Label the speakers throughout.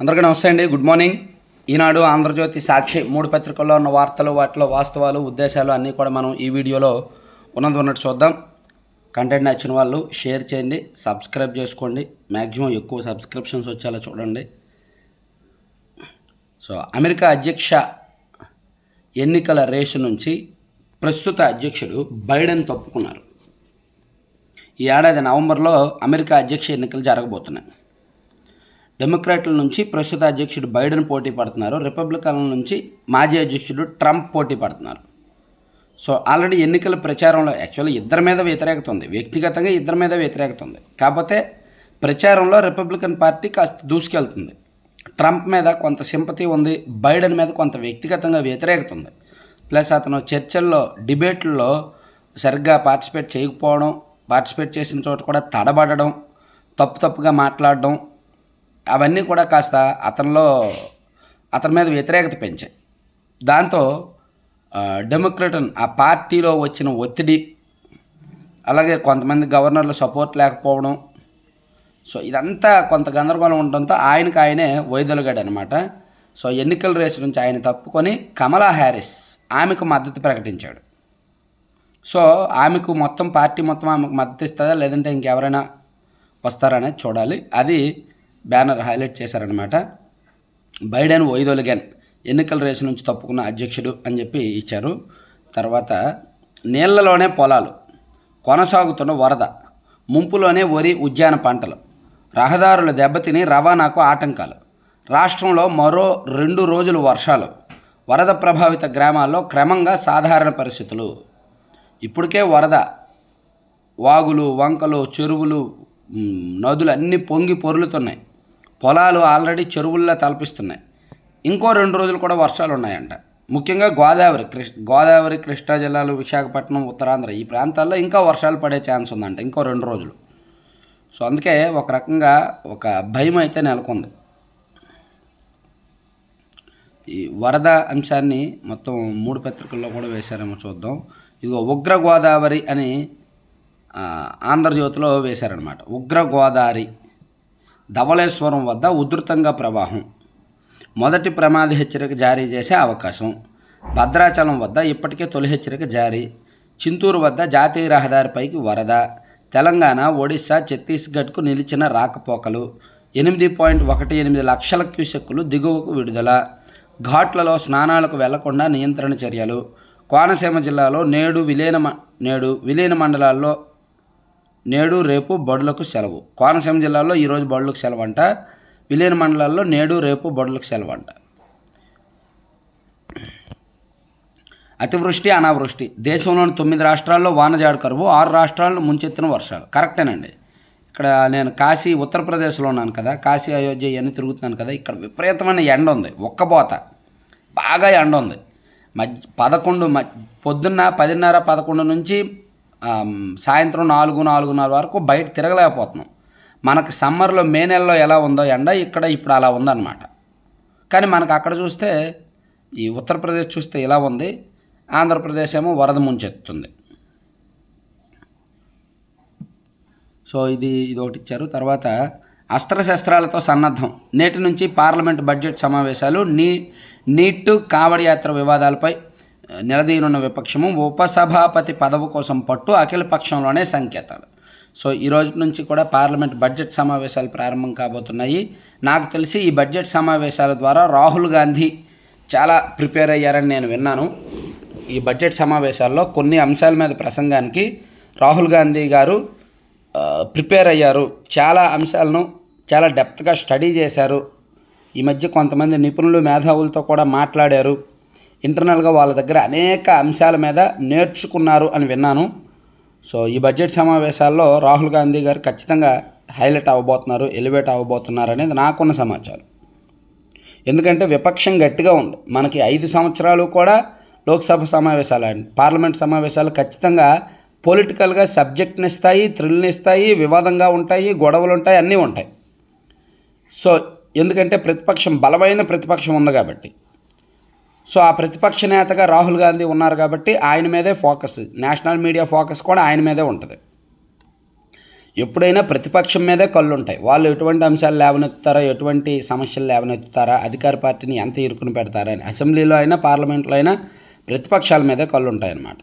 Speaker 1: అందరికీ నమస్తే అండి. Good morning. ఈనాడు ఆంధ్రజ్యోతి సాక్షి మూడు పత్రికల్లో ఉన్న వార్తలు వాటిలో వాస్తవాలు ఉద్దేశాలు అన్నీ కూడా మనం ఈ వీడియోలో ఉన్నది ఉన్నట్టు చూద్దాం. కంటెంట్ నచ్చిన వాళ్ళు షేర్ చేయండి సబ్స్క్రైబ్ చేసుకోండి. మ్యాక్సిమం ఎక్కువ సబ్స్క్రిప్షన్స్ వచ్చేలా చూడండి. సో అమెరికా అధ్యక్ష ఎన్నికల రేసు నుంచి ప్రస్తుత అధ్యక్షుడు బైడెన్ తప్పుకున్నారు. ఈ ఏడాది నవంబర్లో అమెరికా అధ్యక్ష ఎన్నికలు జరగబోతున్నాయి. డెమోక్రాట్ల నుంచి ప్రస్తుత అధ్యక్షుడు బైడెన్ పోటీ పడుతున్నారు. రిపబ్లికన్ల నుంచి మాజీ అధ్యక్షుడు ట్రంప్ పోటీ పడుతున్నారు. సో ఆల్రెడీ ఎన్నికల ప్రచారంలో యాక్చువల్లీ ఇద్దరి మీద వ్యతిరేకత ఉంది వ్యక్తిగతంగా ఇద్దరి మీద వ్యతిరేకత ఉంది కాకపోతే ప్రచారంలో రిపబ్లికన్ పార్టీ కాస్త దూసుకెళ్తుంది. ట్రంప్ మీద కొంత సింపతి ఉంది. బైడెన్ మీద కొంత వ్యక్తిగతంగా వ్యతిరేకత ఉంది ప్లస్ అతను చర్చల్లో డిబేట్లలో సరిగ్గా పార్టిసిపేట్ చేయకపోవడం పార్టిసిపేట్ చేసిన చోట కూడా తడబడడం తప్పు తప్పుగా మాట్లాడడం అవన్నీ కూడా కాస్త అతనిలో అతని మీద వ్యతిరేకత పెంచాయి. దాంతో డెమోక్రటన్ ఆ పార్టీలో వచ్చిన ఒత్తిడి అలాగే కొంతమంది గవర్నర్లు సపోర్ట్ లేకపోవడం సో ఇదంతా కొంత గందరగోళం ఉండడంతో ఆయనకు ఆయనే వైదొలగాడు అనమాట సో ఎన్నికల రేసు నుంచి ఆయన తప్పుకొని కమలా హ్యారిస్ ఆమెకు మద్దతు ప్రకటించాడు. సో ఆమెకు మొత్తం పార్టీ మొత్తం ఆమెకు మద్దతు ఇస్తుందా లేదంటే ఇంకెవరైనా వస్తారనేది చూడాలి. అది బ్యానర్ హైలైట్ చేశారనమాట బైడెన్ వైదొలిగన్ ఎన్నికల రేసు నుంచి తప్పుకున్న అధ్యక్షుడు అని చెప్పి ఇచ్చారు. తర్వాత నీళ్ళలోనే పొలాలు కొనసాగుతున్న వరద ముంపులోనే వరి ఉద్యాన పంటలు రహదారుల దెబ్బతిని రవాణాకు ఆటంకాలు రాష్ట్రంలో మరో రెండు రోజులు వర్షాలు వరద ప్రభావిత గ్రామాల్లో క్రమంగా సాధారణ పరిస్థితులు. ఇప్పటికే వరద వాగులు వంకలు చెరువులు నదులు అన్నీ పొంగి పొరులుతున్నాయి. పొలాలు ఆల్రెడీ చెరువుల్లో తలపిస్తున్నాయి. ఇంకో రెండు రోజులు కూడా వర్షాలు ఉన్నాయంట ముఖ్యంగా గోదావరి కృష్ణ గోదావరి కృష్ణా జిల్లాలు విశాఖపట్నం ఉత్తరాంధ్ర ఈ ప్రాంతాల్లో ఇంకా వర్షాలు పడే ఛాన్స్ ఉందంట ఇంకో రెండు రోజులు. సో అందుకే ఒక రకంగా ఒక భయం అయితే నెలకొంది. ఈ వరద అంశాన్ని మొత్తం మూడు పత్రికల్లో కూడా వేశారేమో చూద్దాం. ఇదిగో ఉగ్ర గోదావరి అని ఆంధ్రజ్యోతిలో వేశారనమాట ఉగ్ర గోదావరి ధవళేశ్వరం వద్ద ఉధృతంగా ప్రవాహం. మొదటి ప్రమాద హెచ్చరిక జారీ చేసే అవకాశం. భద్రాచలం వద్ద ఇప్పటికే తొలి హెచ్చరిక జారీ. చింతూరు వద్ద జాతీయ రహదారిపైకి వరద. తెలంగాణ ఒడిశా ఛత్తీస్గఢ్కు నిలిచిన రాకపోకలు. ఎనిమిది పాయింట్ ఒకటి ఎనిమిది లక్షల క్యూసెక్కులు దిగువకు విడుదల. ఘాట్లలో స్నానాలకు వెళ్ళకుండా నియంత్రణ చర్యలు. కోనసీమ జిల్లాలో నేడు విలీన మ- నేడు విలీన మండలాల్లో నేడు రేపు బడులకు సెలవు. కోనసీమ జిల్లాలో ఈరోజు బడులకు సెలవు అంట విలీన మండలాల్లో నేడు రేపు బడులకు సెలవు అంట అతివృష్టి అనావృష్టి. దేశంలోని తొమ్మిది రాష్ట్రాల్లో వానజాడు కరువు ఆరు రాష్ట్రాలను ముంచెత్తిన వర్షాలు. కరెక్టేనండి. ఇక్కడ నేను కాశీ ఉత్తరప్రదేశ్లో ఉన్నాను కదా. కాశీ అయోధ్య ఇవన్నీ తిరుగుతున్నాను కదా. ఇక్కడ విపరీతమైన ఎండ ఉంది. ఒక్కబోత బాగా ఎండ ఉంది. మధ్య పదకొండు మ పొద్దున్న పదిన్నర పదకొండు నుంచి సాయంత్రం నాలుగు నాలుగున్నర వరకు బయట తిరగలేకపోతున్నాం. మనకు సమ్మర్లో మే నెలలో ఎలా ఉందో ఎండ ఇక్కడ ఇప్పుడు అలా ఉందన్నమాట. కానీ మనకు అక్కడ చూస్తే ఈ ఉత్తరప్రదేశ్ చూస్తే ఇలా ఉంది ఆంధ్రప్రదేశ్ ఏమో వరద ముంచెత్తుంది. సో ఇది ఇది ఒకటి ఇచ్చారు. తర్వాత అస్త్రశస్త్రాలతో సన్నద్ధం. నేటి నుంచి పార్లమెంట్ బడ్జెట్ సమావేశాలు నీ నీట్ కావడి యాత్ర వివాదాలపై నిలదీయనున్న విపక్షము ఉపసభాపతి పదవి కోసం పట్టు అఖిల పక్షంలోనే సంకేతాలు. సో ఈ రోజు నుంచి కూడా పార్లమెంట్ బడ్జెట్ సమావేశాలు ప్రారంభం కాబోతున్నాయి. నాకు తెలిసి ఈ బడ్జెట్ సమావేశాల ద్వారా రాహుల్ గాంధీ చాలా ప్రిపేర్ అయ్యారని నేను విన్నాను. ఈ బడ్జెట్ సమావేశాల్లో కొన్ని అంశాల మీద ప్రసంగానికి రాహుల్ గాంధీ గారు ప్రిపేర్ అయ్యారు. చాలా అంశాలను చాలా డెప్త్గా స్టడీ చేశారు. ఈ మధ్య కొంతమంది నిపుణులు మేధావులతో కూడా మాట్లాడారు. ఇంటర్నల్గా వాళ్ళ దగ్గర అనేక అంశాల మీద నేర్చుకున్నారు అని విన్నాను. సో ఈ బడ్జెట్ సమావేశాల్లో రాహుల్ గాంధీ గారు ఖచ్చితంగా హైలైట్ అవ్వబోతున్నారు ఎలివేట్ అవ్వబోతున్నారు అనేది నాకున్న సమాచారం. ఎందుకంటే విపక్షం గట్టిగా ఉంది. మనకి ఐదు సంవత్సరాలు కూడా లోక్సభ సమావేశాలు పార్లమెంట్ సమావేశాలు ఖచ్చితంగా పొలిటికల్గా సబ్జెక్ట్ని ఇస్తాయి థ్రిల్ని ఇస్తాయి వివాదంగా ఉంటాయి గొడవలు ఉంటాయి అన్నీ ఉంటాయి. సో ఎందుకంటే ప్రతిపక్షం బలమైన ప్రతిపక్షం ఉంది కాబట్టి. సో ఆ ప్రతిపక్ష నేతగా రాహుల్ గాంధీ ఉన్నారు కాబట్టి ఆయన మీదే ఫోకస్. నేషనల్ మీడియా ఫోకస్ కూడా ఆయన మీదే ఉంటుంది. ఎప్పుడైనా ప్రతిపక్షం మీదే కళ్ళు ఉంటాయి వాళ్ళు ఎటువంటి అంశాలు లేవనెత్తుతారా ఎటువంటి సమస్యలు లేవనెత్తుతారా అధికార పార్టీని ఎంత ఇరుకుని పెడతారా అని. అసెంబ్లీలో అయినా పార్లమెంట్లో అయినా ప్రతిపక్షాల మీదే కళ్ళు ఉంటాయన్నమాట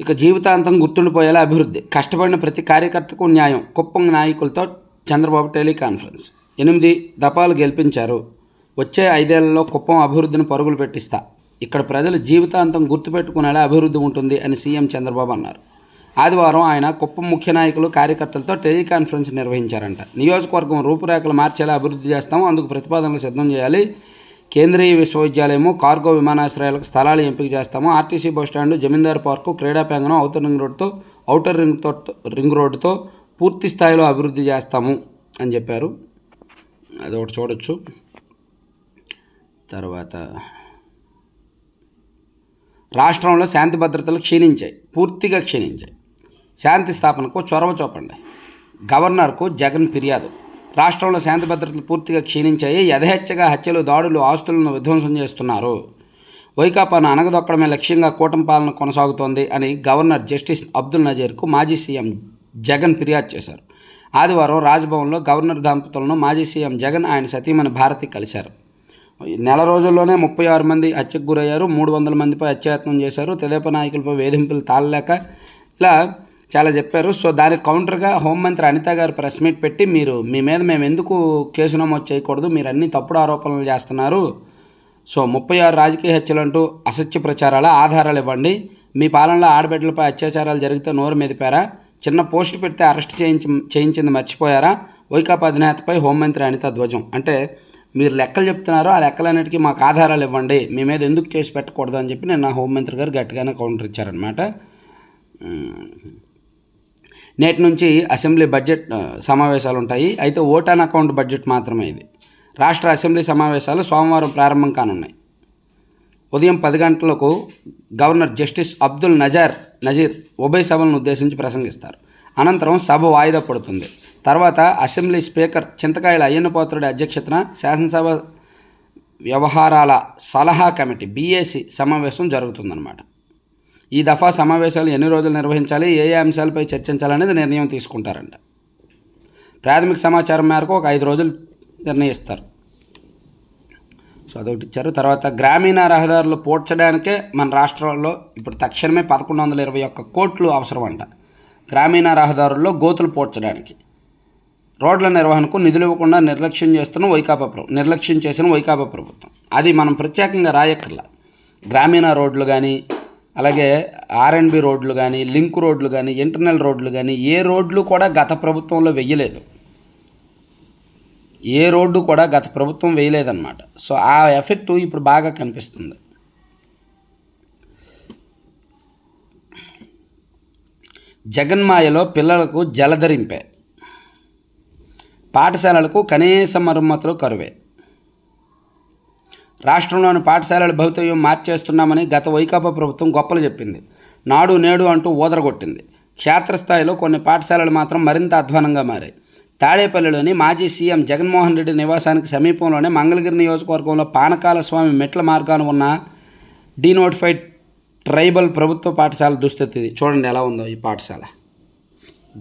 Speaker 1: ఇక జీవితాంతం గుర్తుండిపోయేలా అభివృద్ధి. కష్టపడిన ప్రతి కార్యకర్తకు న్యాయం. కుప్పం నాయకులతో చంద్రబాబు టెలికాన్ఫరెన్స్. ఎనిమిది దపాలు గెలిపించారు వచ్చే ఐదేళ్ళలో కుప్పం అభివృద్ధిని పరుగులు పెట్టిస్తా. ఇక్కడ ప్రజలు జీవితాంతం గుర్తుపెట్టుకునేలా అభివృద్ధి ఉంటుంది అని సీఎం చంద్రబాబు అన్నారు. ఆదివారం ఆయన కుప్పం ముఖ్య నాయకులు కార్యకర్తలతో టెలికాన్ఫరెన్స్ నిర్వహించారంట. నియోజకవర్గం రూపురేఖలు మార్చేలా అభివృద్ధి చేస్తాము అందుకు ప్రతిపాదనలు సిద్ధం చేయాలి. కేంద్రీయ విశ్వవిద్యాలయము కార్గో విమానాశ్రయాలకు స్థలాలు ఎంపిక చేస్తాము. ఆర్టీసీ బస్టాండ్ జమీందార్ పార్కు క్రీడా ప్రాంగణం అవుటర్ రింగ్ రోడ్తో ఔటర్ రింగ్తో రింగ్ రోడ్డుతో పూర్తి స్థాయిలో అభివృద్ధి చేస్తాము అని చెప్పారు. అది ఒకటి చూడొచ్చు. తర్వాత రాష్ట్రంలో శాంతి భద్రతలు క్షీణించాయి పూర్తిగా క్షీణించాయి. శాంతి స్థాపనకు చొరవ చూపండి. గవర్నర్కు జగన్ ఫిర్యాదు. రాష్ట్రంలో శాంతి భద్రతలు పూర్తిగా క్షీణించాయి యథేచ్ఛగా హత్యలు దాడులు ఆస్తులను విధ్వంసం చేస్తున్నారు. వైకాపాను అనగదొక్కడమే లక్ష్యంగా కూటమి పాలన కొనసాగుతోంది అని గవర్నర్ జస్టిస్ అబ్దుల్ నజీర్కు మాజీ సీఎం జగన్ ఫిర్యాదు చేశారు. ఆదివారం రాజ్భవన్లో గవర్నర్ దంపతులను మాజీ సీఎం జగన్ ఆయన సతీమణి భారతి కలిశారు. నెల రోజుల్లోనే ముప్పై ఆరు మంది హత్యకు గురయ్యారు. మూడు వందల మందిపై హత్యాయత్నం చేశారు. తెదేప నాయకులపై వేధింపులు తాళలేక ఇలా చాలా చెప్పారు. సో దానికి కౌంటర్గా హోంమంత్రి అనిత గారు ప్రెస్ మీట్ పెట్టి మీరు మీ మీద మేము ఎందుకు కేసు నమోదు చేయకూడదు? మీరు అన్ని తప్పుడు ఆరోపణలు చేస్తున్నారు. సో ముప్పై ఆరు రాజకీయ హత్యలు అంటూ అసత్య ప్రచారాల ఆధారాలు ఇవ్వండి. మీ పాలనలో ఆడబిడ్డలపై అత్యాచారాలు జరిగితే నోరు మెదిపారా? చిన్న పోస్ట్ పెడితే అరెస్ట్ చేయించి చేయించింది మర్చిపోయారా? వైకాపా అధినేతపై హోంమంత్రి అనిత ధ్వజం. అంటే మీరు లెక్కలు చెప్తున్నారు ఆ లెక్కలన్నిటికీ మాకు ఆధారాలు ఇవ్వండి. మీ మీద ఎందుకు కేసు పెట్టకూడదు అని చెప్పి నేను నా హోంమంత్రి గారు గట్టిగానే కౌంటర్ ఇచ్చారనమాట నేటి నుంచి అసెంబ్లీ బడ్జెట్ సమావేశాలు ఉంటాయి. అయితే ఓటాన్ అకౌంట్ బడ్జెట్ మాత్రమే ఇది. రాష్ట్ర అసెంబ్లీ సమావేశాలు సోమవారం ప్రారంభం కానున్నాయి. ఉదయం పది గంటలకు గవర్నర్ జస్టిస్ అబ్దుల్ నజార్ నజీర్ ఉభయ సభలను ఉద్దేశించి ప్రసంగిస్తారు. అనంతరం సభ వాయిదా పడుతుంది. తర్వాత అసెంబ్లీ స్పీకర్ చింతకాయల అయ్యన్నపాత్రుడి అధ్యక్షతన శాసనసభ వ్యవహారాల సలహా కమిటీ బీఏసీ సమావేశం జరుగుతుందన్నమాట. ఈ దఫా సమావేశాలు ఎన్ని రోజులు నిర్వహించాలి ఏ ఏ అంశాలపై చర్చించాలనేది నిర్ణయం తీసుకుంటారంట. ప్రాథమిక సమాచారం మేరకు ఒక ఐదు రోజులు నిర్ణయిస్తారు. సో అదొకటి ఇచ్చారు. తర్వాత గ్రామీణ రహదారులు పోడ్చడానికే మన రాష్ట్రంలో ఇప్పుడు తక్షణమే పదకొండు వందల ఇరవై ఒక్క కోట్లు అవసరం అంట గ్రామీణ రహదారుల్లో గోతులు పోడ్చడానికి. రోడ్ల నిర్వహణకు నిధులు ఇవ్వకుండా నిర్లక్ష్యం చేస్తున్న వైకాపా ప్రభుత్వం నిర్లక్ష్యం చేసిన వైకాపా ప్రభుత్వం. అది మనం ప్రత్యేకంగా రాయక్కర్లా. గ్రామీణ రోడ్లు కానీ అలాగే ఆర్ఎండ్బి రోడ్లు కానీ లింక్ రోడ్లు కానీ ఇంటర్నల్ రోడ్లు కానీ ఏ రోడ్లు కూడా గత ప్రభుత్వంలో వెయ్యలేదు. ఏ రోడ్డు కూడా గత ప్రభుత్వం వేయలేదన్నమాట సో ఆ ఎఫెక్ట్ ఇప్పుడు బాగా కనిపిస్తుంది. జగన్మాయలో పిల్లలకు జలధరింపే. పాఠశాలలకు కనీస మరమ్మతులు కరువే. రాష్ట్రంలోని పాఠశాలల భవితవ్యం మార్చేస్తున్నామని గత వైకాపా ప్రభుత్వం గొప్పలు చెప్పింది. నాడు నేడు అంటూ ఊదరగొట్టింది. క్షేత్రస్థాయిలో కొన్ని పాఠశాలలు మాత్రం మరింత అధ్వానంగా మారాయి. తాడేపల్లిలోని మాజీ సీఎం జగన్మోహన్ రెడ్డి నివాసానికి సమీపంలోనే మంగళగిరి నియోజకవర్గంలో పానకాల స్వామి మెట్ల మార్గాన ఉన్న డీనోటిఫైడ్ ట్రైబల్ ప్రభుత్వ పాఠశాల దుస్థితి. చూడండి ఎలా ఉందో ఈ పాఠశాల.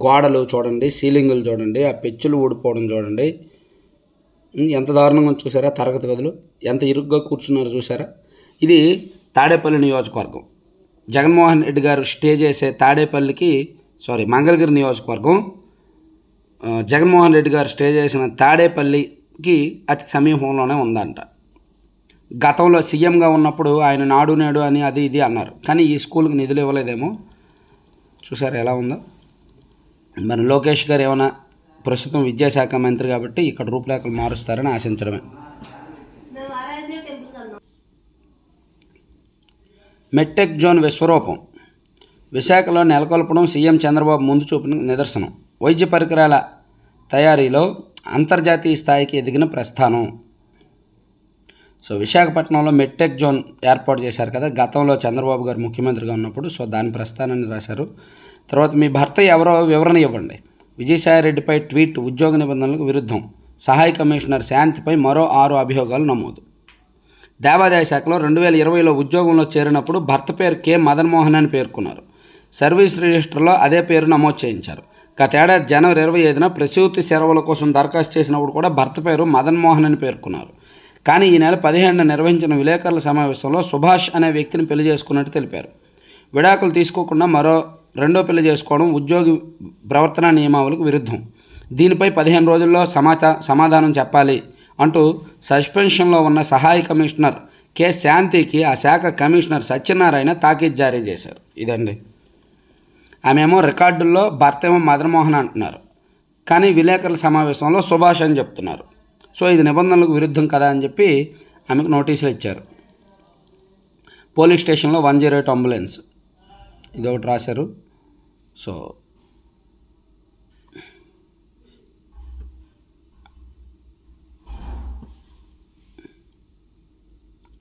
Speaker 1: గోడలు చూడండి సీలింగులు చూడండి ఆ పెచ్చులు ఊడిపోవడం చూడండి. ఎంత దారుణంగా చూసారా తరగతి గదులు? ఎంత ఇరుగ్గా కూర్చున్నారో చూసారా? ఇది తాడేపల్లి నియోజకవర్గం. జగన్మోహన్ రెడ్డి గారు స్టే చేసే తాడేపల్లికి సారీ మంగళగిరి నియోజకవర్గం. జగన్మోహన్ రెడ్డి గారు స్టే చేసిన తాడేపల్లికి అతి సమీపంలోనే ఉందంట. గతంలో సీఎంగా ఉన్నప్పుడు ఆయన నాడు నేడు అని అది ఇది అన్నారు. కానీ ఈ స్కూల్కి నిధులు ఇవ్వలేదేమో. చూసారు ఎలా ఉందో? మరి లోకేష్ గారు ఏమైనా ప్రస్తుతం విద్యాశాఖ మంత్రి కాబట్టి ఇక్కడ రూపురేఖలు మారుస్తారని ఆశించడమే. మెట్టెక్ జోన్ విశ్వరూపం. విశాఖలో నెలకొల్పడం సీఎం చంద్రబాబు ముందు చూపిన నిదర్శనం. వైద్య పరికరాల తయారీలో అంతర్జాతీయ స్థాయికి ఎదిగిన ప్రస్థానం. సో విశాఖపట్నంలో మెట్టెక్ జోన్ ఏర్పాటు చేశారు కదా. గతంలో చంద్రబాబు గారు ముఖ్యమంత్రిగా ఉన్నప్పుడు సో దాని ప్రస్థానాన్ని రాశారు. తర్వాత మీ భర్త ఎవరో వివరణ ఇవ్వండి. విజయసాయిరెడ్డిపై ట్వీట్ ఉద్యోగ నిబంధనలకు విరుద్ధం. సహాయ కమిషనర్ శాంతిపై మరో ఆరు అభియోగాలు నమోదు. దేవాదాయ శాఖలో రెండు వేల ఇరవైలో ఉద్యోగంలో చేరినప్పుడు భర్త పేరు కె. మదన్మోహన్ అని పేర్కొన్నారు. సర్వీస్ రిజిస్టర్లో అదే పేరు నమోదు చేయించారు. గతేడాది జనవరి ఇరవై ఐదున ప్రసూతి సెలవుల కోసం దరఖాస్తు చేసినప్పుడు కూడా భర్త పేరు మదన్ మోహన్ అని పేర్కొన్నారు. కానీ ఈ నెల పదిహేడున నిర్వహించిన విలేకరుల సమావేశంలో సుభాష్ అనే వ్యక్తిని పెళ్ళి చేసుకున్నట్టు తెలిపారు. విడాకులు తీసుకోకుండా మరో రెండో పెళ్ళి చేసుకోవడం ఉద్యోగి ప్రవర్తన నియమావళికి విరుద్ధం. దీనిపై పదిహేను రోజుల్లో సమాచా సమాధానం చెప్పాలి అంటూ సస్పెన్షన్లో ఉన్న సహాయ కమిషనర్ కె. శాంతికి ఆ శాఖ కమిషనర్ సత్యనారాయణ తాకీద్ జారీ చేశారు. ఇదండి. ఆమెమో రికార్డుల్లో భర్త ఏమో మదన్మోహన్ అంటున్నారు. కానీ విలేకరుల సమావేశంలో సుభాష్ అని చెప్తున్నారు. సో ఇది నిబంధనలకు విరుద్ధం కదా అని చెప్పి ఆమెకు నోటీసులు ఇచ్చారు. పోలీస్ స్టేషన్లో వన్ జీరో ఎయిట్ అంబులెన్స్. ఇది ఒకటి రాశారు. సో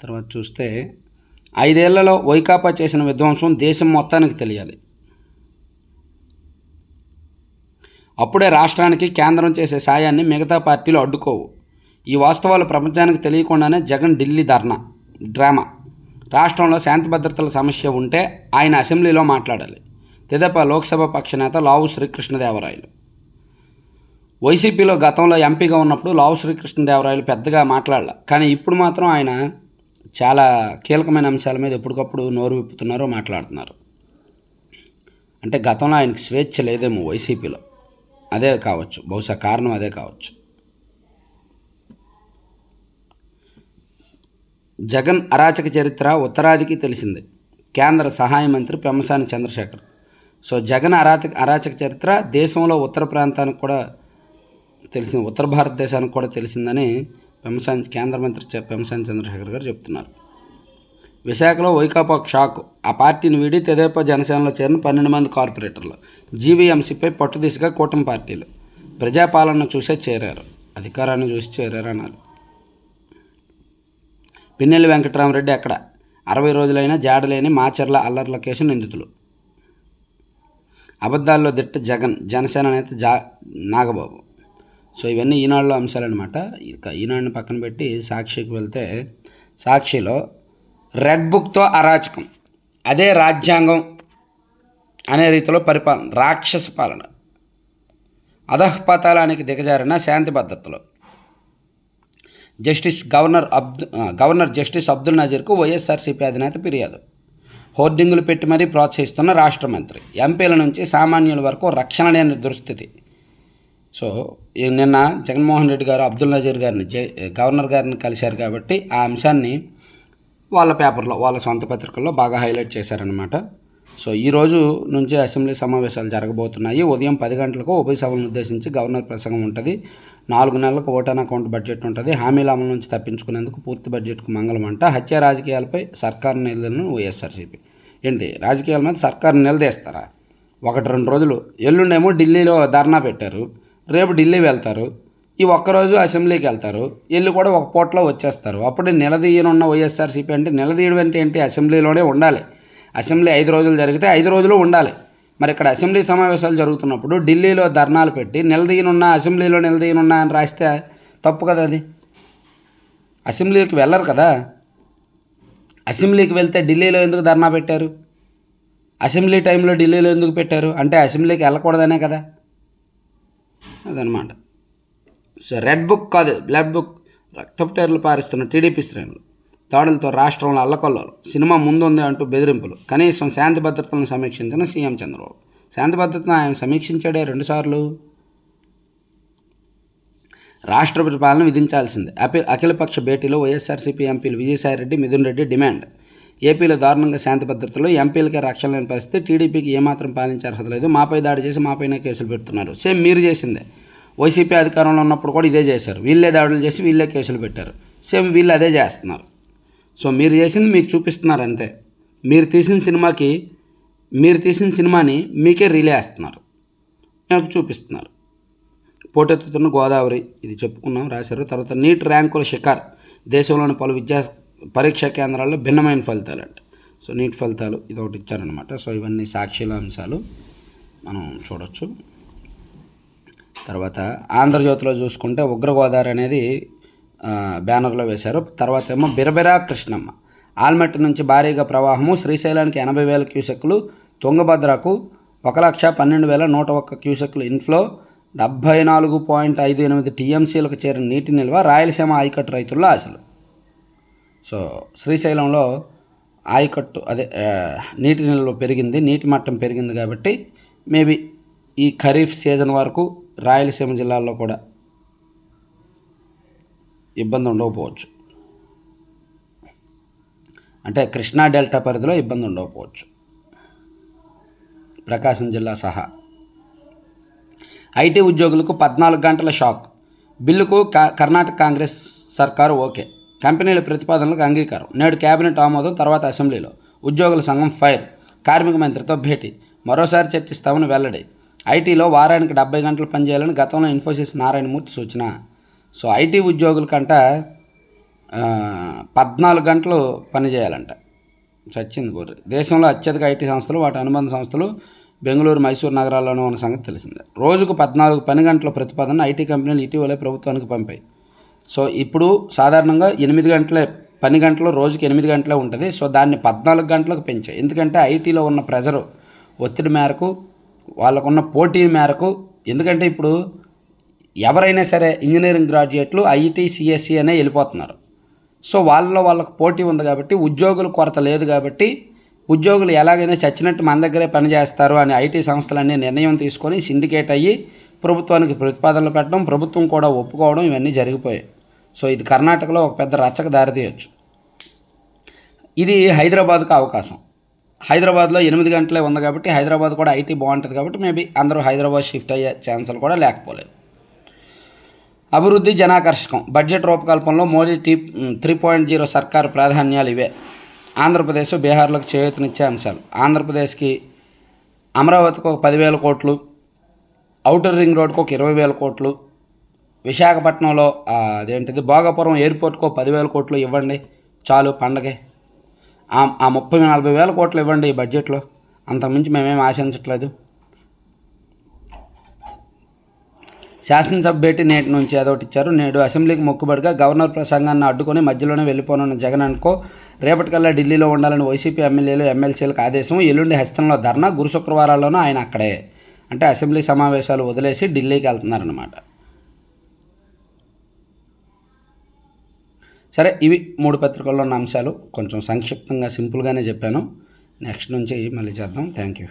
Speaker 1: తర్వాత చూస్తే ఐదేళ్ళలో వైకాపా చేసిన విధ్వంసం దేశం మొత్తానికి తెలియాలి. అప్పుడే రాష్ట్రానికి కేంద్రం చేసే సాయాన్ని మిగతా పార్టీలు అడ్డుకోవు. ఈ వాస్తవాలు ప్రపంచానికి తెలియకుండానే జగన్ ఢిల్లీ ధర్నా డ్రామా. రాష్ట్రంలో శాంతి భద్రతల సమస్య ఉంటే ఆయన అసెంబ్లీలో మాట్లాడాలి. తెదేపా లోక్సభ పక్ష నేత లావు శ్రీకృష్ణదేవరాయలు. వైసీపీలో గతంలో ఎంపీగా ఉన్నప్పుడు లావు శ్రీకృష్ణదేవరాయలు పెద్దగా మాట్లాడాల. కానీ ఇప్పుడు మాత్రం ఆయన చాలా కీలకమైన అంశాల మీద ఎప్పటికప్పుడు నోరు విప్పుతున్నారో మాట్లాడుతున్నారు. అంటే గతంలో ఆయనకి స్వేచ్ఛ లేదేమో వైసీపీలో. అదే కావచ్చు. బహుశా కారణం అదే కావచ్చు. జగన్ అరాచక చరిత్ర ఉత్తరాదికి తెలిసింది. కేంద్ర సహాయ మంత్రి పెమ్మసాని చంద్రశేఖర్. సో జగన్ అరాచక అరాచక చరిత్ర దేశంలో ఉత్తర ప్రాంతానికి కూడా తెలిసింది ఉత్తర భారతదేశానికి కూడా తెలిసిందని పెమ్మసాని కేంద్ర మంత్రి పెంసాని చంద్రశేఖర్ గారు చెప్తున్నారు. విశాఖలో వైకాపా షాక్ ఆ పార్టీని వీడి తెదేపా జనసేనలో చేరిన పన్నెండు మంది కార్పొరేటర్లు జీవీఎంసీపై పట్టుదిశగా కూటమి పార్టీలు ప్రజాపాలన చూసే చేరారు అధికారాన్ని చూసి చేరారు అన్నారు పిన్నెల్లి వెంకటరామరెడ్డి అక్కడ అరవై రోజులైన జాడలేని మాచర్ల అల్లర్ల కేసు నిందితులు. అబద్ధాల్లో దిట్ట జగన్ జనసేన నేత జా నాగబాబు. సో ఇవన్నీ ఈనాడులో అంశాలన్నమాట. ఇక ఈనాడుని పక్కన పెట్టి సాక్షికి వెళ్తే సాక్షిలో రెడ్ బుక్తో అరాచకం. అదే రాజ్యాంగం అనే రీతిలో పరిపాలన రాక్షస పాలన. అధఃపతాలానికి దిగజారిన శాంతి భద్రతలో. Justice governor Abdu governor justice Abdul నజీర్కు YSRCP అధినేత ఫిర్యాదు. హోర్డింగులు పెట్టి మరీ ప్రోత్సహిస్తున్న రాష్ట్ర మంత్రి. ఎంపీల నుంచి సామాన్యుల వరకు రక్షణ లేని దుస్థితి. సో నిన్న జగన్మోహన్ రెడ్డి గారు అబ్దుల్ నజీర్ గారిని జే గవర్నర్ గారిని కలిశారు కాబట్టి ఆ అంశాన్ని వాళ్ళ పేపర్లో వాళ్ళ సొంత పత్రికల్లో బాగా హైలైట్ చేశారనమాట సో ఈ రోజు నుంచి అసెంబ్లీ సమావేశాలు జరగబోతున్నాయి. ఉదయం పది గంటలకు ఉభయ సభలను ఉద్దేశించి గవర్నర్ ప్రసంగం ఉంటుంది. నాలుగు నెలలకు ఓటాన్ అకౌంట్ బడ్జెట్ ఉంటుంది. హామీల అమలు నుంచి తప్పించుకునేందుకు పూర్తి బడ్జెట్కు మంగళం అంట. హత్య రాజకీయాలపై సర్కారు నిలదలను వైఎస్ఆర్సీపీ. ఏంటి? రాజకీయాల మీద సర్కారు నిలదీస్తారా ఒకటి రెండు రోజులు. ఎల్లుండేమో ఢిల్లీలో ధర్నా పెట్టారు. రేపు ఢిల్లీ వెళ్తారు. ఈ ఒక్కరోజు అసెంబ్లీకి వెళ్తారు. ఎల్లు కూడా ఒక పూటలో వచ్చేస్తారు. అప్పుడు నిలదీయనున్న వైఎస్ఆర్సీపీ అంటే నిలదీయడం అంటే ఏంటి? అసెంబ్లీలోనే ఉండాలి. అసెంబ్లీ ఐదు రోజులు జరిగితే ఐదు రోజులు ఉండాలి. మరి ఇక్కడ అసెంబ్లీ సమావేశాలు జరుగుతున్నప్పుడు ఢిల్లీలో ధర్నాలు పెట్టి నిలదీయనున్నా అసెంబ్లీలో నిలదీయనున్నా అని రాస్తే తప్పు కదా అది? అసెంబ్లీకి వెళ్ళరు కదా? అసెంబ్లీకి వెళ్తే ఢిల్లీలో ఎందుకు ధర్నా పెట్టారు? అసెంబ్లీ టైంలో ఢిల్లీలో ఎందుకు పెట్టారు? అంటే అసెంబ్లీకి వెళ్ళకూడదనే కదా? అదనమాట. సో రెడ్ బుక్ కాదు బ్లడ్ బుక్ రక్తపు టైర్లు పారిస్తున్న టీడీపీ శ్రేణులు. దాడులతో రాష్ట్రంలో అల్లకొల్లలు. సినిమా ముందుంది అంటూ బెదిరింపులు. కనీసం శాంతి భద్రతలను సమీక్షించిన సీఎం చంద్రబాబు. శాంతి భద్రతను ఆయన సమీక్షించాడే రెండుసార్లు. రాష్ట్రపతి పాలన విధించాల్సిందే. అపి అఖిలపక్ష భేటీలో వైఎస్ఆర్సీపీ ఎంపీలు విజయసాయిరెడ్డి మిథున్ రెడ్డి డిమాండ్. ఏపీలో దారుణంగా శాంతి భద్రతలో ఎంపీలకే రక్షణ లేని పరిస్థితి టీడీపీకి ఏమాత్రం పాలించే అర్హత లేదు. మాపై దాడి చేసి మాపైన కేసులు పెడుతున్నారు. సేమ్ మీరు చేసిందే. వైసీపీ అధికారంలో ఉన్నప్పుడు కూడా ఇదే చేశారు. వీళ్ళే దాడులు చేసి వీళ్ళే కేసులు పెట్టారు. సేమ్ వీళ్ళు అదే చేస్తున్నారు. సో మీరు చేసింది మీకు చూపిస్తున్నారు అంతే. మీరు తీసిన సినిమాకి మీరు తీసిన సినిమాని మీకే రిలే వేస్తున్నారు. నాకు చూపిస్తున్నారు. పోటెత్తుతున్న గోదావరి ఇది చెప్పుకున్నాం రాశారు. తర్వాత నీట్ ర్యాంకుల షికార్ దేశంలోని పలు విద్యా పరీక్షా కేంద్రాల్లో భిన్నమైన ఫలితాలు అంట సో నీట్ ఫలితాలు ఇది ఒకటి ఇచ్చారనమాట సో ఇవన్నీ సాక్షిల అంశాలు. మనం చూడొచ్చు. తర్వాత ఆంధ్రజ్యోతిలో చూసుకుంటే ఉగ్రగోదావరి అనేది బ్యానర్లో వేశారు. తర్వాత ఏమో బిరబిరా కృష్ణమ్మ. ఆల్మెట్ నుంచి భారీగా ప్రవాహము. శ్రీశైలానికి ఎనభై వేల క్యూసెక్లు తుంగభద్రకు ఒక లక్ష పన్నెండు వేల నూట ఒక్క క్యూసెక్లు ఇన్ఫ్లో డెబ్భై నాలుగు పాయింట్ ఐదు ఎనిమిది టీఎంసీలకు చేరిన నీటి నిల్వ రాయలసీమ ఆయకట్టు రైతుల్లో ఆశలు. సో శ్రీశైలంలో ఆయకట్టు అదే నీటి నిల్వ పెరిగింది నీటి మట్టం పెరిగింది కాబట్టి మేబీ ఈ ఖరీఫ్ సీజన్ వరకు రాయలసీమ జిల్లాల్లో కూడా ఇబ్బంది ఉండకపోవచ్చు అంటే కృష్ణా డెల్టా పరిధిలో ఇబ్బంది ఉండకపోవచ్చు ప్రకాశం జిల్లా సహా. ఐటీ ఉద్యోగులకు పద్నాలుగు గంటల షాక్. బిల్లుకు కర్ణాటక కాంగ్రెస్ సర్కారు ఓకే. కంపెనీల ప్రతిపాదనలకు అంగీకారం. నేడు కేబినెట్ ఆమోదం తర్వాత అసెంబ్లీలో. ఉద్యోగుల సంఘం ఫైర్. కార్మిక మంత్రితో భేటీ. మరోసారి చర్చిస్తామని వెల్లడి. ఐటీలో వారానికి డెబ్బై గంటలు పనిచేయాలని గతంలో ఇన్ఫోసిస్ నారాయణమూర్తి సూచన. సో ఐటీ ఉద్యోగుల కంట పద్నాలుగు గంటలు పనిచేయాలంట చచ్చింది గొర్రె దేశంలో అత్యధిక ఐటీ సంస్థలు వాటి అనుబంధ సంస్థలు బెంగళూరు మైసూరు నగరాల్లోనూ ఉన్న సంగతి తెలిసిందే. రోజుకు పద్నాలుగు పని గంటల ప్రతిపాదన ఐటీ కంపెనీలు ఇటీవలే ప్రభుత్వానికి పంపాయి. సో ఇప్పుడు సాధారణంగా ఎనిమిది గంటలే పని గంటలు రోజుకి ఎనిమిది గంటలే ఉంటుంది. సో దాన్ని పద్నాలుగు గంటలకు పెంచాయి. ఎందుకంటే ఐటీలో ఉన్న ప్రెజరు ఒత్తిడి మేరకు వాళ్ళకున్న పోటీ మేరకు ఎందుకంటే ఇప్పుడు ఎవరైనా సరే ఇంజనీరింగ్ గ్రాడ్యుయేట్లు ఐటీ సిఎస్సి అనే వెళ్ళిపోతున్నారు. సో వాళ్ళలో వాళ్ళకు పోటీ ఉంది కాబట్టి ఉద్యోగుల కొరత లేదు కాబట్టి ఉద్యోగులు ఎలాగైనా చచ్చినట్టు మన దగ్గరే పనిచేస్తారు అని ఐటీ సంస్థలన్నీ నిర్ణయం తీసుకొని సిండికేట్ అయ్యి ప్రభుత్వానికి ప్రతిపాదనలు పెట్టడం ప్రభుత్వం కూడా ఒప్పుకోవడం ఇవన్నీ జరిగిపోయాయి. సో ఇది కర్ణాటకలో ఒక పెద్ద రచ్చకు దారితీయచ్చు ఇది హైదరాబాద్కు అవకాశం. హైదరాబాద్లో ఎనిమిది గంటలే ఉంది కాబట్టి హైదరాబాద్ కూడా ఐటీ బాగుంటుంది కాబట్టి మేబీ అందరూ హైదరాబాద్ షిఫ్ట్ అయ్యే ఛాన్సులు కూడా లేకపోలేదు. అభివృద్ధి జనాకర్షకం. బడ్జెట్ రూపకల్పనలో మోదీ టీ త్రీ పాయింట్ జీరో సర్కారు ప్రాధాన్యాలు ఇవే. ఆంధ్రప్రదేశ్ బీహార్లకు చేయూతనిచ్చే అంశాలు. ఆంధ్రప్రదేశ్కి అమరావతికి ఒక పదివేల కోట్లు ఔటర్ రింగ్ రోడ్కి ఒక ఇరవై వేల కోట్లు విశాఖపట్నంలో అదేంటిది భోగాపురం ఎయిర్పోర్ట్కు పదివేల కోట్లు ఇవ్వండి చాలు పండగే. ఆ ఆ ముప్పై నలభై వేల కోట్లు ఇవ్వండి ఈ బడ్జెట్లో. అంతకుమించి మేమేం ఆశించట్లేదు. శాసనసభ భేటీ నేటి నుంచి ఏదోటి ఇచ్చారు. నేడు అసెంబ్లీకి మొక్కుబడిగా గవర్నర్ ప్రసంగాన్ని అడ్డుకొని మధ్యలోనే వెళ్ళిపోనున్న జగన్ అనుకో రేపటికల్లా ఢిల్లీలో ఉండాలని వైసీపీ ఎమ్మెల్యేలు ఎమ్మెల్సీలకు ఆదేశం ఎల్లుండి హస్తంలో ధర్నా గురు శుక్రవారాల్లోనూ ఆయన అక్కడే. అంటే అసెంబ్లీ సమావేశాలు వదిలేసి ఢిల్లీకి వెళ్తున్నారనమాట సరే ఇవి మూడు పత్రికల్లో ఉన్న అంశాలు. కొంచెం సంక్షిప్తంగా సింపుల్గానే చెప్పాను. నెక్స్ట్ నుంచి మళ్ళీ చేద్దాం. Thank you.